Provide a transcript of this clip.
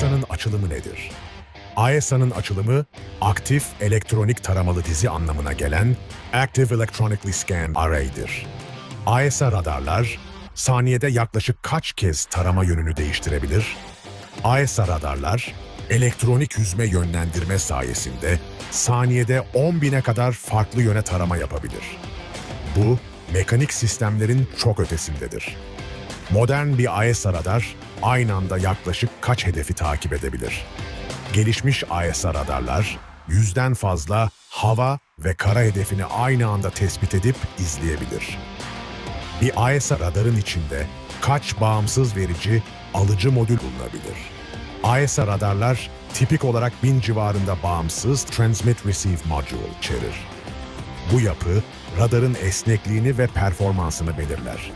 AESA'nın açılımı nedir? AESA'nın açılımı, aktif elektronik taramalı dizi anlamına gelen Active Electronically Scanned Array'dir. AESA radarlar, saniyede yaklaşık kaç kez tarama yönünü değiştirebilir? AESA radarlar, elektronik yüzme yönlendirme sayesinde saniyede 10 bine kadar farklı yöne tarama yapabilir. Bu, mekanik sistemlerin çok ötesindedir. Modern bir AESA radar aynı anda yaklaşık kaç hedefi takip edebilir? Gelişmiş AESA radarlar yüzden fazla hava ve kara hedefini aynı anda tespit edip izleyebilir. Bir AESA radarın içinde kaç bağımsız verici alıcı modül bulunabilir? AESA radarlar tipik olarak bin civarında bağımsız Transmit Receive Module içerir. Bu yapı radarın esnekliğini ve performansını belirler.